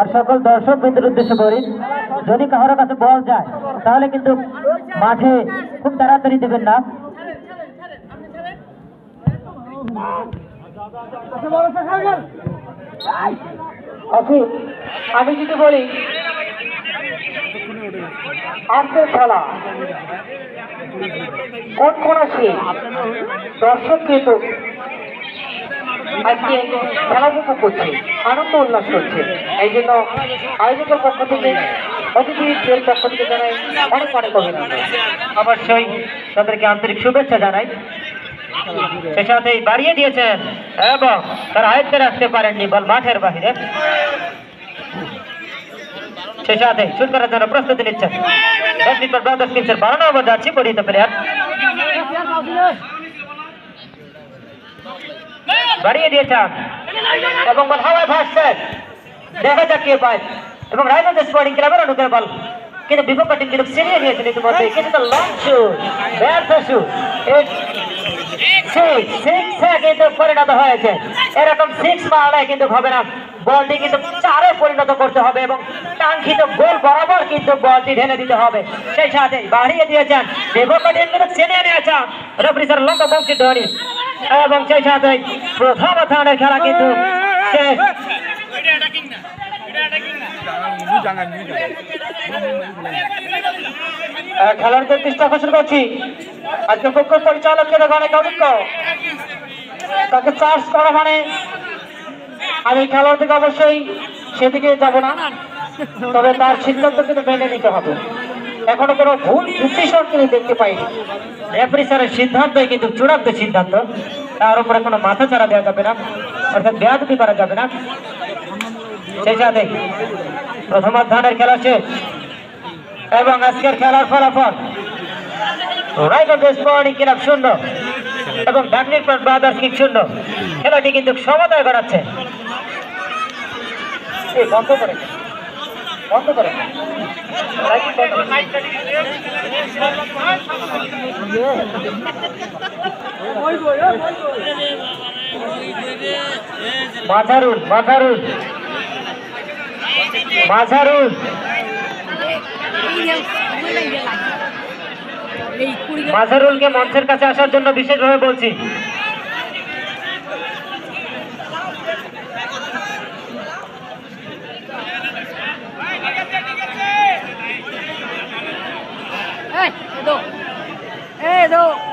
আর সকল দর্শক বিন্দুর উদ্দেশ্য করি, যদি কারোর কাছে বল যায়, তাহলে কিন্তু মাঠে খুব তাড়াতাড়ি দেবেন না। আমি যদি বলি, আজকের খেলা কোন কোন আছে দর্শক কিন্তু আজকে খেলা উপভোগ করছে আনন্দ উল্লাস করছে এই জন্য আয়োজকের পক্ষ থেকে অতিথিদের পক্ষ থেকে জানাই অনেক অনেক অভিনন্দন অবশ্যই তাদেরকে আন্তরিক শুভেচ্ছা জানাই। সে সাথেই বাড়িয়ে দিয়েছেন এবং তার আয়ত্তে রাখতে পারেননি বল মাঠের বাহিরে। সে সাথে শুট করার জন্য প্রস্তুতি নিচ্ছেন। ব্যাডমিন্টন ব্রাদার্স কিংসের বারো নম্বর যাচ্ছি পরিহিত প্লেয়ার বাড়িয়ে দিয়েছেন। এবং বল হাওয়ায় ভাসছে দেখা যাক কে পায়। এবং রায়গঞ্জ স্পোর্টিং ক্লাবের অনুগ্রহ বল। কিন্তু বিপক্ষ টিম কিন্তু ছিনিয়ে নিয়েছে ইতিমধ্যে। কিন্তু তো লং শুট ব্যর্থ শুট সিক্স সিক্স কিন্তু পরিণত হয়েছে। এরকম সিক্স মারলে কিন্তু হবে না। বলটি কিন্তু চারে পরিণত করতে হবে এবং কাঙ্ক্ষিত গোল বরাবর কিন্তু বলটি ঢেলে দিতে হবে। সেই সাথে বাড়িয়ে দিয়েছেন কিন্তু ছিনিয়ে নিয়েছেন স্যার লম্বা বংশী এবং সেই সাথে প্রথম স্থানের খেলা কিন্তু খেলার দৃষ্টি করছি। আজকে পক্ষ পরিচালকের অনেক অভিজ্ঞ তাকে চার্জ করা মানে আমি খেলার থেকে অবশ্যই সেদিকে যাব না। তবে তার সিদ্ধান্ত কিন্তু মেনে নিতে হবে। এখনও কোনো ভুল ডিসিশন তিনি দেখতে পাইনি। রেফারি স্যারের সিদ্ধান্তই কিন্তু চূড়ান্ত সিদ্ধান্ত। তার উপরে কোনো মাথা চারা দেওয়া যাবে না, অর্থাৎ বেয়াদবি করা যাবে না। সেই সাথে প্রথম অধ্যায়ের খেলা শেষ। এবং আজকের খেলার ফলাফল রায়গঞ্জ স্পোর্টিং ক্লাব শূন্য এবং ব্যাডমিন্টন ব্রাদার্স কিং শূন্য। খেলাটি কিন্তু সমতায় গড়াচ্ছে। বন্ধ করে বন্ধ করে মাঝারুল মাঝারুল। মাঝারুল। মাঝারুলকে মঞ্চের কাছে আসার জন্য বিশেষভাবে বলছি 哎走哎走